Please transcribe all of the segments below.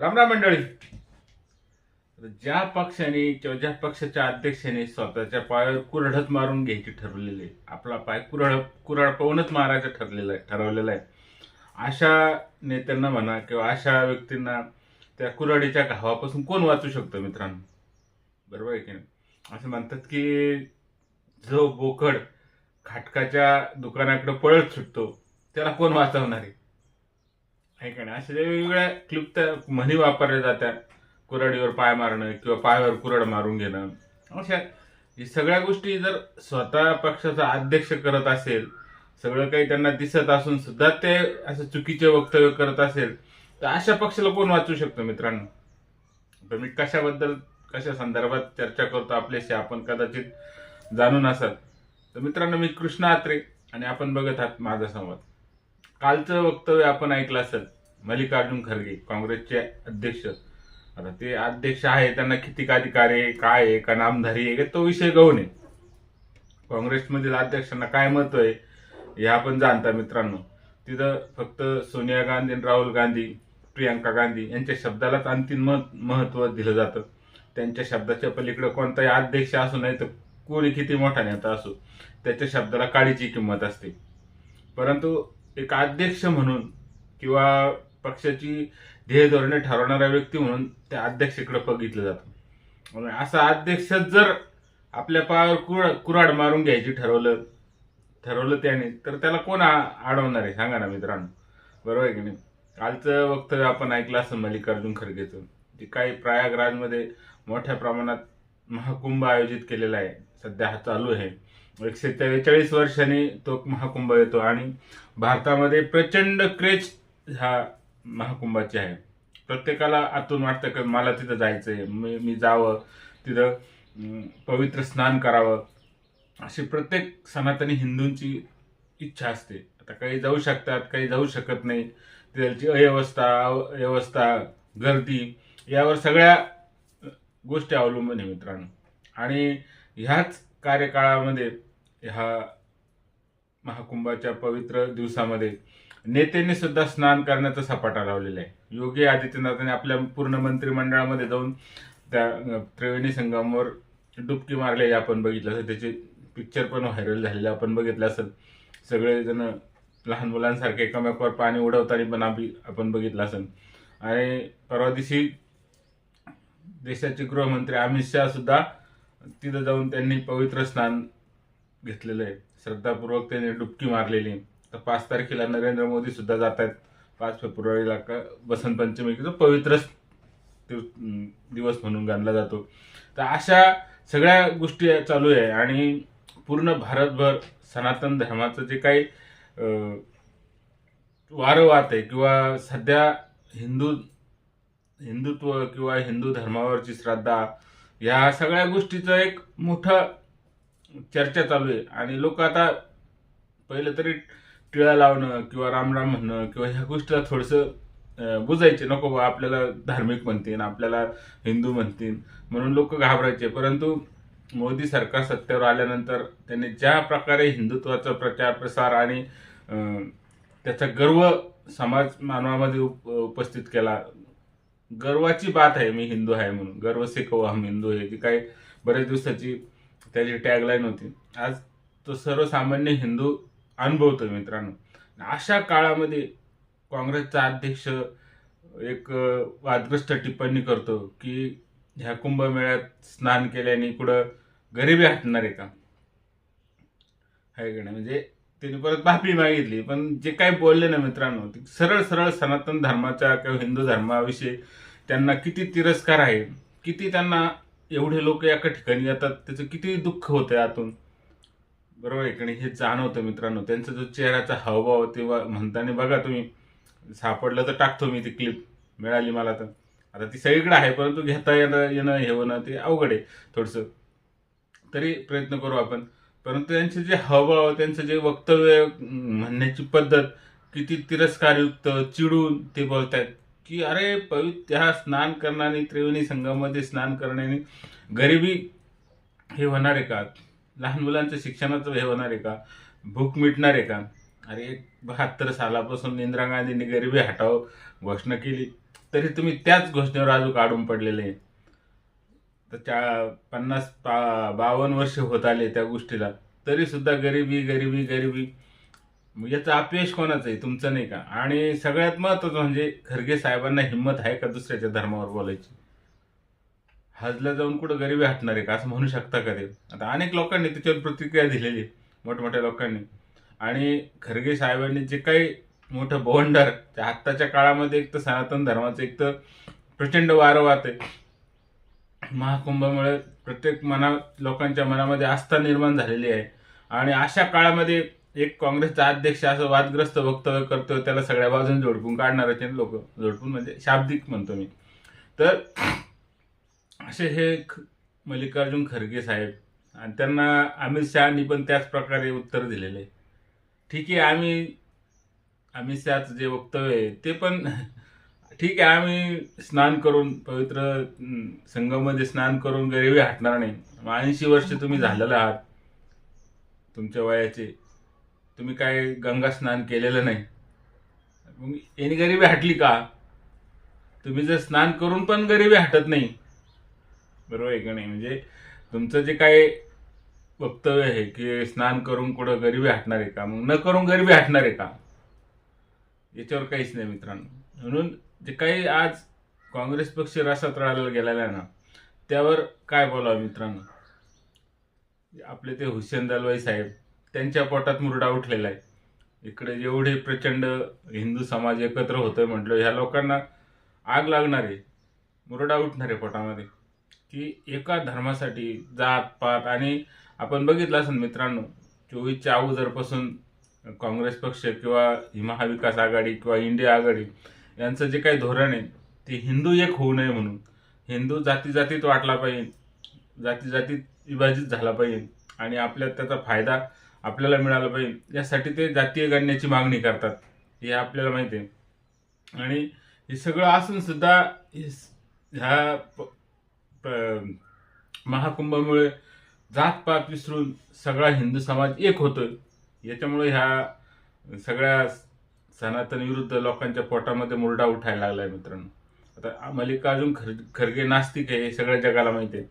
रामराम मंडळी. ज्या पक्षाने किंवा ज्या पक्षाच्या अध्यक्षाने स्वतःच्या पायावर कुरडत मारून घ्यायची ठरवलेली आहे आपला पाय कुरड कुरड पाहूनच मारायचं ठरलेलं आहे ठरवलेलं आहे. अशा नेत्यांना म्हणा किंवा अशा व्यक्तींना त्या कुऱ्हाडीच्या घावापासून कोण वाचू शकतं मित्रांनो? बरोबर आहे की नाही? असं म्हणतात की जो बोकड खाटकाच्या दुकानाकडे पळत सुटतो त्याला कोण वाचवणार आहे? आहे का नाही? अशा वेगवेगळ्या क्लिप्त म्हणी वापरल्या जातात कुऱ्हाडीवर पाय मारणं किंवा पायावर कुऱ्हाड मारून घेणं. अशा या सगळ्या गोष्टी जर स्वतः पक्षाचा अध्यक्ष करत असेल सगळं काही त्यांना दिसत असून सुद्धा ते असं चुकीचे वक्तव्य करत असेल तर अशा पक्षाला कोण वाचू शकतो मित्रांनो? तर मी कशाबद्दल कशा संदर्भात चर्चा करतो आपल्याशी आपण कदाचित जाणून असाल. तर मित्रांनो मी कृष्णा आत्रे आणि आपण बघत आहात माझा संवाद. कालचं वक्तव्य आपण ऐकलं असेल मल्लिकार्जुन खरगे काँग्रेसचे अध्यक्ष. आता ते अध्यक्ष आहे त्यांना किती अधिकार आहे काय आहे का नामधारी आहे तो विषय गौण आहे. काँग्रेसमधील अध्यक्षांना काय महत्त्व आहे हे आपण जाणता मित्रांनो. तिथं फक्त सोनिया गांधी आणि राहुल गांधी प्रियांका गांधी यांच्या शब्दालाच अंतिम मत महत्त्व दिलं जातं. त्यांच्या शब्दाच्या पलीकडे कोणताही अध्यक्ष असू नाही तर कोणी किती मोठा नेता असो त्याच्या शब्दाला काळीची किंमत असते. परंतु एक अध्यक्ष म्हणून किंवा पक्षाची ध्येय धोरणे ठरवणारा व्यक्ती म्हणून त्या अध्यक्षाकडे बघितलं जातं. म्हणून असा अध्यक्ष जर आपल्या पायावर कुरा कुऱ्हाड मारून घ्यायची ठरवलं ठरवलं त्याने तर त्याला कोण अडवणार आहे? सांगा ना मित्रांनो. बरोबर आहे की नाही? कालचं वक्तव्य आपण ऐकलं असं मल्लिकार्जुन खरगेचं जे काही प्रयागराजमध्ये मोठ्या प्रमाणात महाकुंभ आयोजित केलेला आहे. सध्या हा चालू आहे. एकशे त्रेचाळीस वर्षांनी तो महाकुंभ येतो आणि भारतामध्ये प्रचंड क्रेज ह्या महाकुंभाची आहे. प्रत्येकाला आतून वाटतं की मला तिथं जायचं आहे मी मी जावं तिथं पवित्र स्नान करावं. अशी प्रत्येक सनातनी हिंदूंची इच्छा असते. आता काही जाऊ शकतात काही जाऊ शकत नाही. तिथलची अव्यवस्था अव्यवस्था गर्दी यावर सगळ्या गोष्टी अवलंबून आहे मित्रांनो. आणि ह्याच कार्यकाळामध्ये ह्या महाकुंभाच्या पवित्र दिवसामध्ये नेत्यांनी सुद्धा स्नान करण्याचा सपाटा लावलेला आहे. योगी आदित्यनाथांनी आपल्या पूर्ण मंत्रिमंडळामध्ये जाऊन त्या त्रिवेणी संगमवर डुबकी मारलेली आपण बघितलं असेल. त्याचे पिक्चर पण व्हायरल झालेले आपण बघितलं असेल. सगळेजण लहान मुलांसारखे एकमेकावर पाणी उडवताना पण आम्ही आपण बघितलं असेल. आणि परवा दिवशी देशाचे गृहमंत्री अमित शहा सुद्धा तिथं जाऊन त्यांनी पवित्र स्नान घेतलेलं आहे. श्रद्धापूर्वक त्याने डुबकी मारलेली. आहे. तर पाच तारखेला नरेंद्र मोदी सुद्धा जात आहेत पाच फेब्रुवारीला का बसंत पंचमीचा पवित्र दिवस म्हणून गणला जातो. तर अशा सगळ्या गोष्टी चालू आहे आणि पूर्ण भारतभर सनातन धर्माचं जे काही वारंवार आहे किंवा सध्या हिंदू हिंदुत्व किंवा हिंदू धर्मावरची श्रद्धा या सगळ्या गोष्टीचं एक मोठं चर्चा चालू आहे. आणि लोक आता पहिलं तरी टिळा लावणं किंवा रामराम म्हणणं किंवा ह्या गोष्टीला थोडंसं बुजायचे. नको बा आपल्याला धार्मिक म्हणतील आपल्याला हिंदू म्हणतील म्हणून लोक घाबरायचे. परंतु मोदी सरकार सत्तेवर आल्यानंतर त्यांनी ज्या प्रकारे हिंदुत्वाचा प्रचार प्रसार आणि त्याचा गर्व समाज मानवामध्ये उप उपस्थित केला. गर्वाची बात आहे मी हिंदू आहे म्हणून. गर्व से हम हिंदू आहे जी काही बऱ्याच दिवसाची त्याची टॅगलाईन होती. आज तो सर्वसामान्य हिंदू अनुभवतो मित्रांनो. अशा काळामध्ये काँग्रेसचा अध्यक्ष एक वादग्रस्त टिप्पणी करतो की ह्या कुंभमेळ्यात स्नान केल्याने कुठं गरिबी हटणार आहे का? आहे का नाही? म्हणजे त्याने परत माफी मागितली पण जे काही बोलले ना मित्रांनो ते सरळ सरळ सनातन धर्माच्या किंवा हिंदू धर्माविषयी त्यांना किती तिरस्कार आहे किती त्यांना एवढे लोक एका ठिकाणी येतात त्याचं किती दुःख होतं आतून. बरोबर आहे का हे जाणवतं मित्रांनो. त्यांचा जो चेहऱ्याचा हावभाव तेव्हा म्हणताना बघा तुम्ही सापडलं तर टाकतो मी ती क्लिप मिळाली मला तर. आता ती सगळीकडे आहे परंतु घेता येणं येणं हे होणं ते अवघड आहे थोडंसं. तरी प्रयत्न करू आपण. परंतु त्यांचे जे हावभाव त्यांचं जे वक्तव्य म्हणण्याची पद्धत किती तिरस्कारयुक्त चिडून ते बोलत आहेत की अरे पवित्र स्नान करण्याने त्रिवेणी संघामध्ये स्नान करण्याने गरिबी हे होणार आहे का? लहान मुलांचं शिक्षणाचं हे होणार आहे का? भूक मिटणार आहे का? अरे बहात्तर सालापासून इंदिरा गांधींनी गरिबी हटाव घोषणा केली तरी तुम्ही त्याच घोषणेवर अजून काढून पडलेले आहे. तर चा पन्नास पा बावन्न वर्ष होत आले त्या गोष्टीला. तरीसुद्धा गरिबी गरिबी गरिबी. म्हणजे मग अपयश कोणाचं आहे? तुमचं नाही का? आणि सगळ्यात महत्वाचं म्हणजे खरगे साहेबांना हिंमत आहे का दुसऱ्याच्या धर्मावर बोलायची? हजला जाऊन कुठं गरिबी हटणार आहे का? असं म्हणू शकता का ते? आता अनेक लोकांनी त्याच्यावर प्रतिक्रिया दिलेली आहे, मोठमोठ्या लोकांनी. आणि खरगे साहेबांनी जे काही मोठं बवंडर त्या आत्ताच्या काळामध्ये एक तर सनातन धर्माचं एक तर प्रचंड वारं वाहत आहे महाकुंभामुळे प्रत्येक मना लोकांच्या मनामध्ये आस्था निर्माण झालेली आहे. आणि अशा काळामध्ये एक काँग्रेसचा अध्यक्ष असं वादग्रस्त वक्तव्य करतो त्याला सगळ्या बाजून जोडपून काढणारच लोक. जोडपून म्हणजे शाब्दिक म्हणतो मी. तर असे हे ख- मल्लिकार्जुन खरगे साहेब आणि त्यांना अमित शहानी पण त्याच प्रकारे उत्तर दिलेलं. आहे ठीक आहे आम्ही अमित शहाचं जे वक्तव्य आहे ते पण ठीक आहे आम्ही स्नान करून पवित्र संगममध्ये स्नान करून गरिबी हटणार नाही. ऐंशी वर्ष तुम्ही झालेलं आहात. तुमच्या वयाचे तुम्ही काय गंगा स्नान केलेलं नाही. मग याने गरिबी हटली का? तुम्ही जर स्नान करून पण गरिबी हटत नाही. बरोबर आहे का नाही? म्हणजे तुमचं जे काय वक्तव्य आहे की स्नान करून कुठं गरिबी हटणार आहे का? मग न करून गरिबी हटणार आहे का? याच्यावर काहीच नाही मित्रांनो. म्हणून जे काही आज काँग्रेस पक्ष रसात राहायला गेलेला आहे ना त्यावर काय बोलावं मित्रांनो? आपले ते हुसेन दलवाई साहेब त्यांच्या पोटात मुरडा उठलेला आहे. इकडे एवढे प्रचंड हिंदू समाज एकत्र होतोय म्हटलं ह्या लोकांना आग लागणार आहे मुरडा उठणार आहे पोटामध्ये. की एका धर्मासाठी जात पात आणि आपण बघितलं असेल मित्रांनो चोवीसच्या अगोदरपासून काँग्रेस पक्ष किंवा महाविकास आघाडी किंवा इंडिया आघाडी यांचं जे काही धोरण आहे ते हिंदू एक होऊ नये म्हणून. हिंदू जाती जातीत वाटला पाहिजे जाती जातीत विभाजित झाला पाहिजे आणि आपल्या त्याचा फायदा आपल्याला मिळालं पाहिजे. यासाठी ते जातीय गणण्याची मागणी करतात. हे आपल्याला माहिती आहे. आणि हे सगळं असून सुद्धा ह्या प- प- महाकुंभामुळे जातपात विसरून सगळा हिंदू समाज एक होतोय. याच्यामुळे ह्या सगळ्या सनातन विरुद्ध लोकांच्या पोटामध्ये मुरडा उठायला लागलाय मित्रांनो. आता मल्लिकार्जुन खर खरगे नास्तिक आहे हे सगळ्या जगाला माहिती आहे.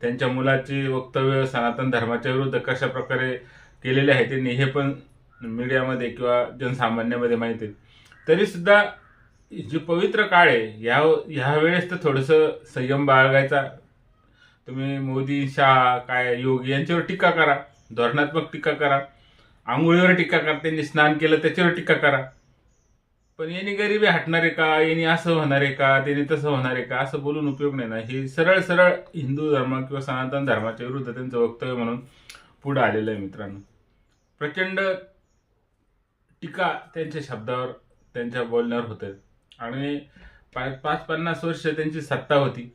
त्यांच्या मुलाचे वक्तव्य सनातन धर्माच्या विरुद्ध कशा प्रकारे केलेले आहे त्यांनी हे पण मीडियामध्ये किंवा जनसामान्यामध्ये माहिती आहे. तरीसुद्धा जी जे पवित्र काळ आहे ह्या ह्या वेळेस तर थोडंसं संयम बाळगायचा. तुम्ही मोदी शाह काय योगी यांच्यावर टीका करा. धोरणात्मक टीका करा. आंघोळीवर टीका करा. त्यांनी स्नान केलं त्याच्यावर टीका करा. पण यांनी गरिबी हटणार आहे का? यांनी असं होणार आहे का? त्यांनी तसं होणार आहे का? असं बोलून उपयोग नाही ना. हे सरळ सरळ हिंदू धर्म किंवा सनातन धर्माच्या विरुद्ध त्यांचं वक्तव्य म्हणून पुढं आलेलं आहे मित्रांनो. प्रचंड टीका त्यांच्या शब्दावर त्यांच्या बोलण्यावर होते. आणि पाच पाच पन्नास वर्ष त्यांची सत्ता होती.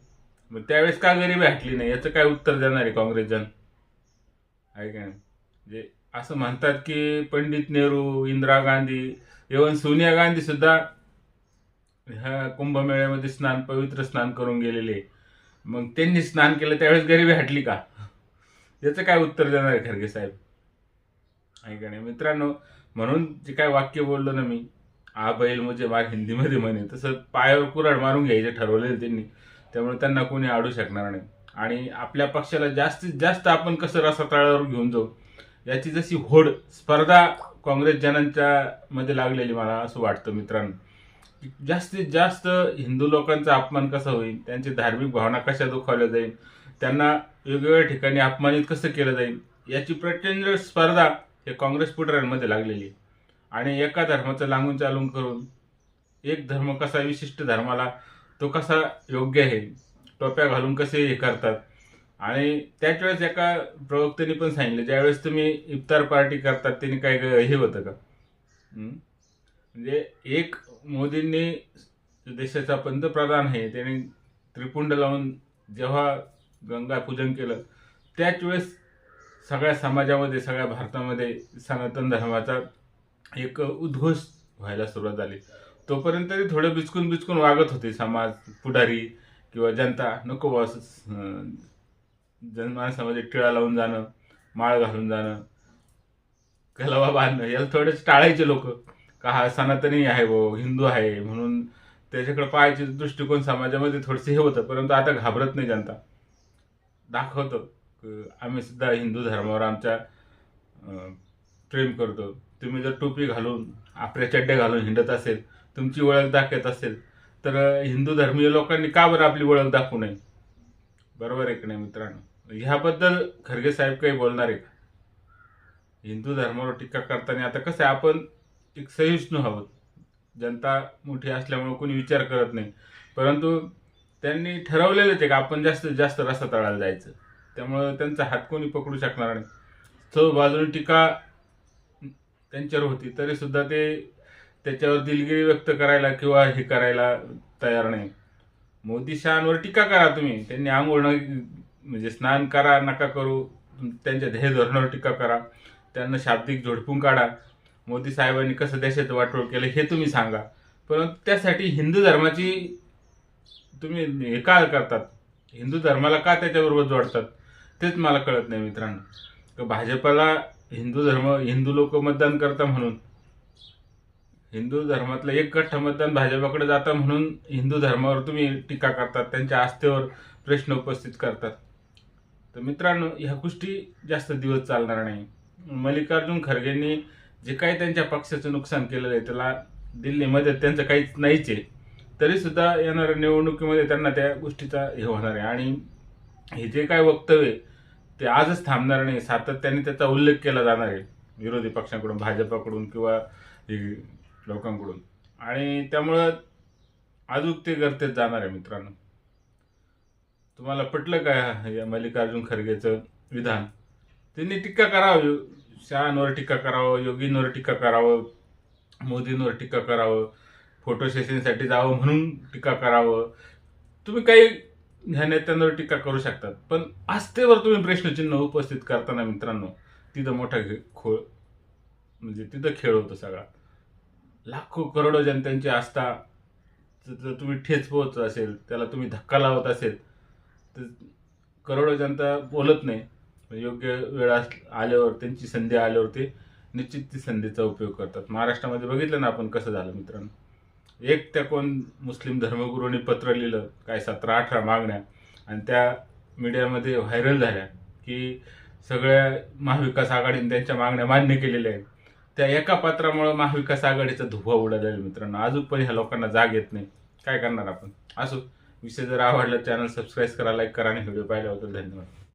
मग त्यावेळेस का गरिबी हटली नाही? याचं काय उत्तर देणार आहे काँग्रेस आहे का नाही? म्हणजे असं म्हणतात की पंडित नेहरू इंदिरा गांधी इवन सोनिया गांधी सुद्धा ह्या कुंभमेळ्यामध्ये स्नान पवित्र स्नान करून गेलेले. मग त्यांनी स्नान केलं त्यावेळेस गरिबी हटली का? याचं काय उत्तर देणार आहे खरगे साहेब? आहे का नाही? मित्रांनो म्हणून जे काय वाक्य बोललो ना मी आ बैल म्हणजे मार हिंदीमध्ये म्हणे तसं पायावर कुऱ्हाड मारून घ्यायचे ठरवलेलं त्यांनी. त्यामुळे त्यांना कोणी आडू शकणार नाही. आणि आपल्या पक्षाला जास्तीत जास्त आपण कसं रसातळावर घेऊन जाऊ याची जशी होड स्पर्धा काँग्रेस जनांच्या मध्ये लागलेली मला असं वाटतं मित्रांनो. की जास्तीत जास्त हिंदू लोकांचा अपमान कसा होईल त्यांची धार्मिक भावना कशा दुखावल्या जाईल त्यांना वेगवेगळ्या ठिकाणी अपमानित कसं केलं जाईल याची प्रचंड स्पर्धा हे काँग्रेस पुढाऱ्यांमध्ये लागलेली आहे. आणि एका धर्माचं लागून चालून करून एक धर्म कसा विशिष्ट धर्माला तो कसा योग्य आहे टोप्या घालून कसे हे करतात. आणि त्याच वेळेस एका प्रवक्त्याने पण सांगितलं ज्यावेळेस तुम्ही इफ्तार पार्टी करतात त्यांनी काय ग- हे होतं का? म्हणजे एक मोदींनी देशाचा पंतप्रधान आहे त्याने त्रिपुंड लावून जेव्हा गंगा पूजन केलं त्याच वेळेस सगळ्या समाजामध्ये सगळ्या भारतामध्ये सनातन धर्माचा एक उद्घोष व्हायला सुरुवात झाली. तोपर्यंत ते थोडं बिचकून बिचकून वागत होते. समाज पुढारी किंवा जनता नको बस जनमानसामध्ये टिळा लावून जाणं माळ घालून जाणं कलवा बांधणं याला थोडेच टाळायचे लोक. का हा सनातनी आहे वो हिंदू आहे म्हणून त्याच्याकडे पाहायचे दृष्टिकोन समाजामध्ये थोडंसं हे होतं. परंतु आता घाबरत नाही जनता. दाखवतं. आम्ही सुद्धा हिंदू धर्मावर आमच्या प्रेम करतो. तुम्ही जर टोपी घालून आपल्या चड्ड्या घालून हिंडत असेल तुमची ओळख दाखवत असेल तर हिंदू धर्मीय लोकांनी का बरं आपली ओळख दाखवू नये? बरोबर आहे की नाही मित्रांनो? ह्याबद्दल खरगे साहेब काही बोलणार आहे का? हिंदू धर्मावर टीका करताना आता कसं आहे आपण एक सहिष्णू आहोत. जनता मोठी असल्यामुळे कोणी विचार करत नाही. परंतु त्यांनी ठरवलेलंच आहे का आपण जास्तीत जास्त रस्ता तळायला जायचं. त्यामुळं त्यांचा हात कोणी पकडू शकणार नाही. चव बाजूने टीका त्यांच्यावर होती तरी सुद्धा ते त्याच्यावर दिलगिरी व्यक्त करायला किंवा हे करायला तयार नाही. मोदी शहांवर टीका करा तुम्ही. त्यांनी आंघोळ न म्हणजे स्नान करा नका करू. त्यांच्या ध्येय धोरणावर टीका करा. त्यांना शाब्दिक झोडपून काढा. मोदी साहेबांनी कसं देशाचं वाटोळ केलं हे तुम्ही सांगा. परंतु त्यासाठी हिंदू धर्माची तुम्ही हे का करतात? हिंदू धर्माला का त्याच्याबरोबर जोडतात? तेच मला कळत नाही मित्रांनो. का भाजपला हिंदू धर्म हिंदू लोक मतदान करता म्हणून हिंदू धर्मातलं एक गठ्ठ मतदान भाजपाकडे जातं म्हणून हिंदू धर्मावर तुम्ही टीका करतात त्यांच्या आस्थेवर प्रश्न उपस्थित करतात. तर मित्रांनो ह्या गोष्टी जास्त दिवस चालणार नाही. मल्लिकार्जुन खरगेंनी जे काही त्यांच्या पक्षाचं नुकसान केलेलं आहे त्याला दिल्लीमध्ये त्यांचं काहीच नाहीच आहे. तरीसुद्धा येणाऱ्या निवडणुकीमध्ये त्यांना त्या गोष्टीचा हे होणार आहे. आणि हे जे काय वक्तव्य ते आजच थांबणार नाही सातत्याने त्याचा उल्लेख केला जाणार आहे विरोधी पक्षांकडून भाजपाकडून किंवा लोकांकडून. आणि त्यामुळं अजून ते करतेच जाणार आहे मित्रांनो. तुम्हाला पटलं काय या मल्लिकार्जुन खरगेचं विधान? त्यांनी टीका करावं शहांवर टीका करावं योगींवर टीका करावं मोदींवर टीका करावं फोटो सेशनसाठी जावं म्हणून टीका करावं. तुम्ही काही ह्या नेत्यांवर टीका करू शकतात. पण आस्थेवर तुम्ही प्रश्नचिन्ह उपस्थित करताना मित्रांनो तिथं मोठा खोळ म्हणजे तिथं खेळ होतो सगळा. लाखो करोडो जनतेची आस्था जर तुम्ही ठेच पोहोचत असेल त्याला तुम्ही धक्का लावत असेल तर करोडो जनता बोलत नाही. योग्य वेळ अस- आल्यावर त्यांची संधी आल्यावर ते निश्चित ती संधीचा उपयोग करतात. महाराष्ट्रामध्ये बघितलं ना आपण कसं झालं मित्रांनो? एक त्या कोण मुस्लिम धर्मगुरूंनी पत्र लिहिलं काय सतरा अठरा मागण्या आणि त्या मीडियामध्ये व्हायरल झाल्या की सगळ्या महाविकास आघाडीने त्यांच्या मागण्या मान्य केलेल्या आहेत. त्या एका पत्रामुळे महाविकास आघाडीचा धुवा उडालेला आहे मित्रांनो. अजून पण ह्या लोकांना जाग येत नाही. काय करणार आपण? असो विषय जर आवडला चॅनल सबस्क्राईब करा लाईक करा आणि व्हिडिओ पाहिल्याबद्दल धन्यवाद.